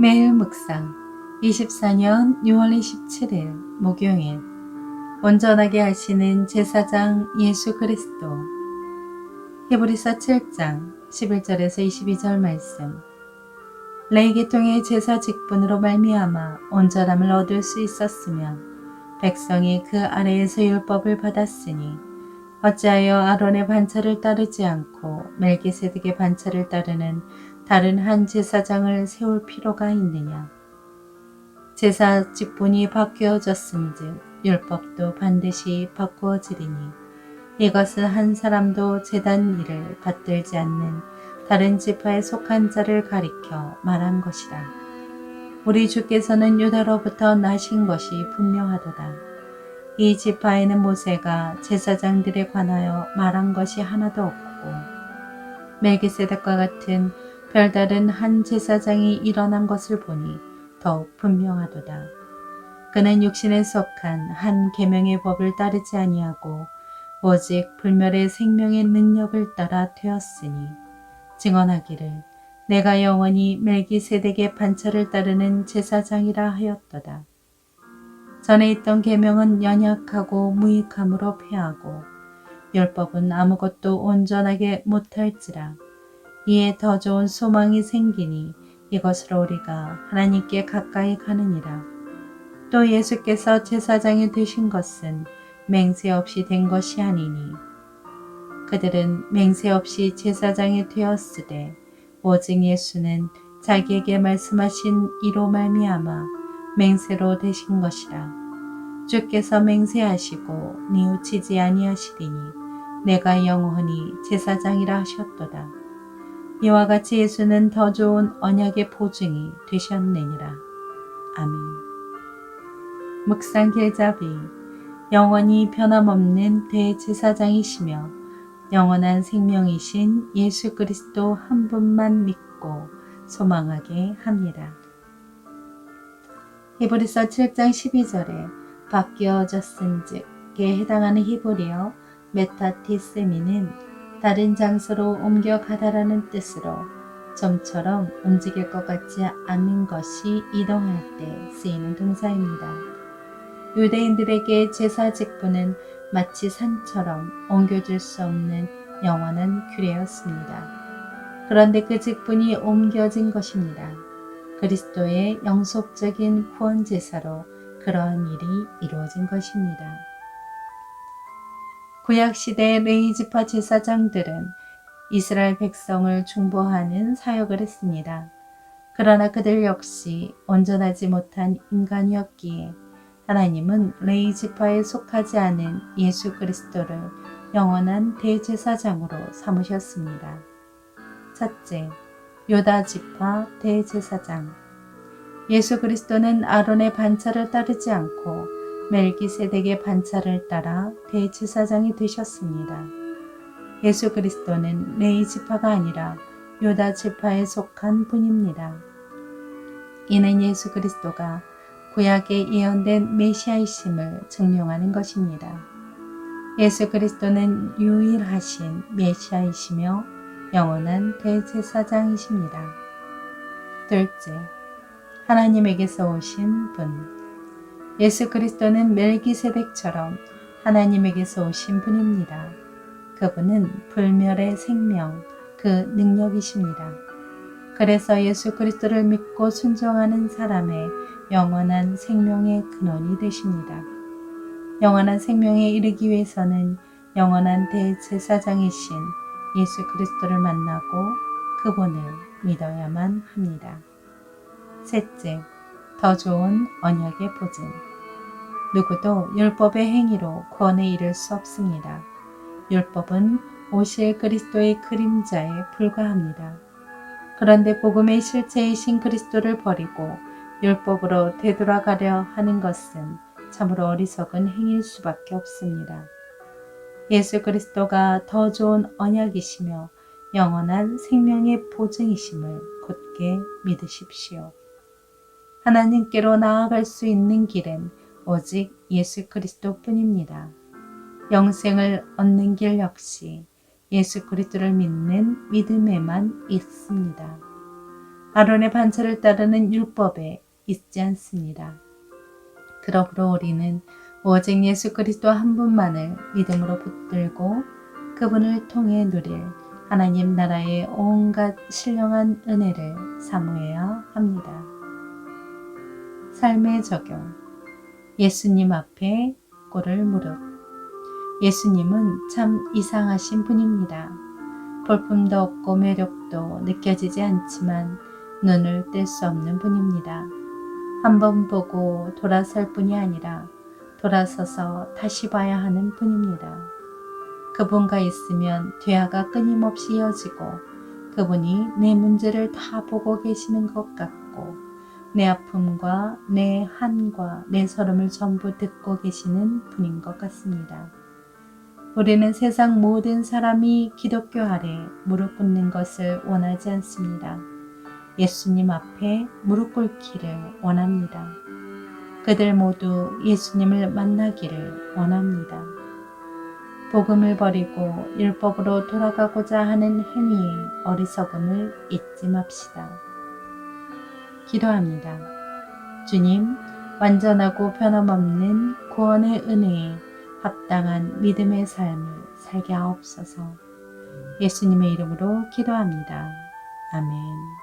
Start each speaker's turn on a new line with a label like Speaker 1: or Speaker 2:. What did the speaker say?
Speaker 1: 매일 묵상. 24년 6월 27일 목요일. 온전하게 하시는 제사장 예수 그리스도. 히브리서 7장 11절에서 22절 말씀. 레이기 통해 제사 직분으로 말미암아 온전함을 얻을 수 있었으면 백성이 그 아래에서 율법을 받았으니 어찌하여 아론의 반차를 따르지 않고 멜기세덱의 반차를 따르는 다른 한 제사장을 세울 필요가 있느냐. 제사 직분이 바뀌어졌은즉 율법도 반드시 바꾸어지리니 이것은 한 사람도 재단 일을 받들지 않는 다른 지파에 속한 자를 가리켜 말한 것이라. 우리 주께서는 유다로부터 나신 것이 분명하도다. 이 지파에는 모세가 제사장들에 관하여 말한 것이 하나도 없고 멜기세덱과 같은 별다른 한 제사장이 일어난 것을 보니 더욱 분명하도다. 그는 육신에 속한 한 계명의 법을 따르지 아니하고 오직 불멸의 생명의 능력을 따라 되었으니 증언하기를 내가 영원히 멜기세덱의 반차를 따르는 제사장이라 하였도다. 전에 있던 계명은 연약하고 무익함으로 패하고 율법은 아무것도 온전하게 못할지라 이에 더 좋은 소망이 생기니 이것으로 우리가 하나님께 가까이 가느니라. 또 예수께서 제사장이 되신 것은 맹세 없이 된 것이 아니니 그들은 맹세 없이 제사장이 되었으되 오직 예수는 자기에게 말씀하신 이로 말미암아 맹세로 되신 것이라. 주께서 맹세하시고 뉘우치지 아니하시리니 내가 영원히 제사장이라 하셨도다. 이와 같이 예수는 더 좋은 언약의 보증이 되셨느니라. 아멘. 묵상 길잡이 영원히 변함없는 대제사장이시며 영원한 생명이신 예수 그리스도 한 분만 믿고 소망하게 합니다. 히브리서 7장 12절에 바뀌어졌은즉에 해당하는 히브리어 메타티세미는 다른 장소로 옮겨가다라는 뜻으로 점처럼 움직일 것 같지 않은 것이 이동할 때 쓰이는 동사입니다. 유대인들에게 제사 직분은 마치 산처럼 옮겨질 수 없는 영원한 규례였습니다. 그런데 그 직분이 옮겨진 것입니다. 그리스도의 영속적인 구원 제사로 그러한 일이 이루어진 것입니다. 구약시대 레이지파 제사장들은 이스라엘 백성을 중보하는 사역을 했습니다. 그러나 그들 역시 온전하지 못한 인간이었기에 하나님은 레이지파에 속하지 않은 예수 그리스도를 영원한 대제사장으로 삼으셨습니다. 첫째, 요다지파 대제사장 예수 그리스도는 아론의 반차를 따르지 않고 멜기세덱의 반차를 따라 대제사장이 되셨습니다. 예수 그리스도는 레이 지파가 아니라 요다 지파에 속한 분입니다. 이는 예수 그리스도가 구약에 예언된 메시아이심을 증명하는 것입니다. 예수 그리스도는 유일하신 메시아이시며 영원한 대제사장이십니다. 둘째, 하나님에게서 오신 분. 예수 그리스도는 멜기세덱처럼 하나님에게서 오신 분입니다. 그분은 불멸의 생명, 그 능력이십니다. 그래서 예수 그리스도를 믿고 순종하는 사람의 영원한 생명의 근원이 되십니다. 영원한 생명에 이르기 위해서는 영원한 대제사장이신 예수 그리스도를 만나고 그분을 믿어야만 합니다. 셋째, 더 좋은 언약의 보증. 누구도 율법의 행위로 구원에 이를 수 없습니다. 율법은 오실 그리스도의 그림자에 불과합니다. 그런데 복음의 실체이신 그리스도를 버리고 율법으로 되돌아가려 하는 것은 참으로 어리석은 행위일 수밖에 없습니다. 예수 그리스도가 더 좋은 언약이시며 영원한 생명의 보증이심을 굳게 믿으십시오. 하나님께로 나아갈 수 있는 길은 오직 예수 그리스도 뿐입니다. 영생을 얻는 길 역시 예수 그리스도를 믿는 믿음에만 있습니다. 아론의 반차를 따르는 율법에 있지 않습니다. 그러므로 우리는 오직 예수 그리스도 한 분만을 믿음으로 붙들고 그분을 통해 누릴 하나님 나라의 온갖 신령한 은혜를 사모해야 합니다. 삶의 적용 예수님 앞에 꼴을 무릎 예수님은 참 이상하신 분입니다. 볼품도 없고 매력도 느껴지지 않지만 눈을 뗄 수 없는 분입니다. 한번 보고 돌아설 뿐이 아니라 돌아서서 다시 봐야 하는 분입니다. 그분과 있으면 대화가 끊임없이 이어지고 그분이 내 문제를 다 보고 계시는 것 같고 내 아픔과 내 한과 내 서름을 전부 듣고 계시는 분인 것 같습니다. 우리는 세상 모든 사람이 기독교 아래 무릎 꿇는 것을 원하지 않습니다. 예수님 앞에 무릎 꿇기를 원합니다. 그들 모두 예수님을 만나기를 원합니다. 복음을 버리고 율법으로 돌아가고자 하는 행위의 어리석음을 잊지 맙시다. 기도합니다. 주님, 완전하고 변함없는 구원의 은혜에 합당한 믿음의 삶을 살게 하옵소서. 예수님의 이름으로 기도합니다. 아멘.